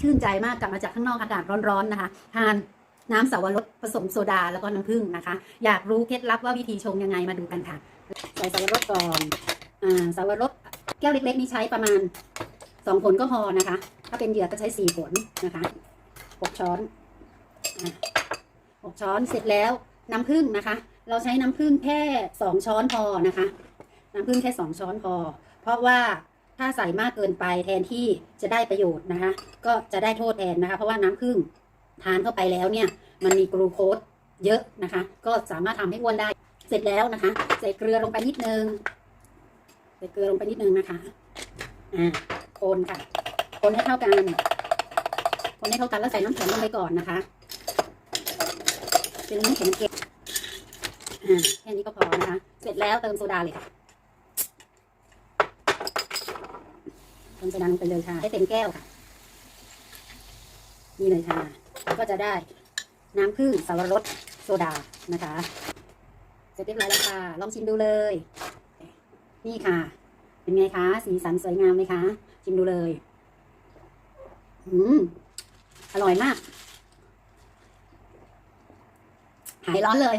ชื่นใจมากกลับมาจากข้างนอกอากาศร้อนๆนะคะทานน้ำสาวรสผสมโซดาแล้วก็น้ำผึ้งนะคะ อยากรู้เคล็ดลับว่าวิธีชงยังไงมาดูกันค่ะ ใส่สาวรสก่อนอ่าสาวรสแก้วเล็กๆนี้ใช้ประมาณสองผลก็พอนะคะ ถ้าเป็นเหยื่อก็ใช้สี่ผลนะคะหกช้อนหกช้อนเสร็จแล้วน้ำผึ้งนะคะ เราใช้น้ำผึ้งแค่สองช้อนพอนะคะ น้ำผึ้งแค่สองช้อนพอ เพราะว่า ถ้าใส่มากเกินไปแทนที่จะได้ประโยชน์นะคะ ก็จะได้โทษแทนนะคะ เพราะว่าน้ำผึ้งทานเข้าไปแล้วเนี่ย มันมีกลูโคสเยอะนะคะ ก็สามารถทำให้อ้วนได้ เสร็จแล้วนะคะ ใส่เกลือลงไปนิดนึง ใส่เกลือลงไปนิดนึงนะคะ อ่า คนค่ะ คนให้เข้ากัน คนให้เข้ากันแล้วใส่น้ำแข็งลงไปก่อนนะคะ เป็นน้ำแข็งเก็บอ่า แค่นี้ก็พอนะคะ เสร็จแล้วเติมโซดาเลยค่ะ เติมโซดาลงไปเลยค่ะให้เต็มแก้วค่ะ นี่เลยค่ะ ก็จะได้น้ำผึ้งสาวรสโซดานะคะ เสร็จเรียบร้อยแล้วค่ะ ลองชิมดูเลย นี่ค่ะ เป็นไงคะ สีสันสวยงามไหมคะ ชิมดูเลย อืม อร่อยมาก หายร้อนเลย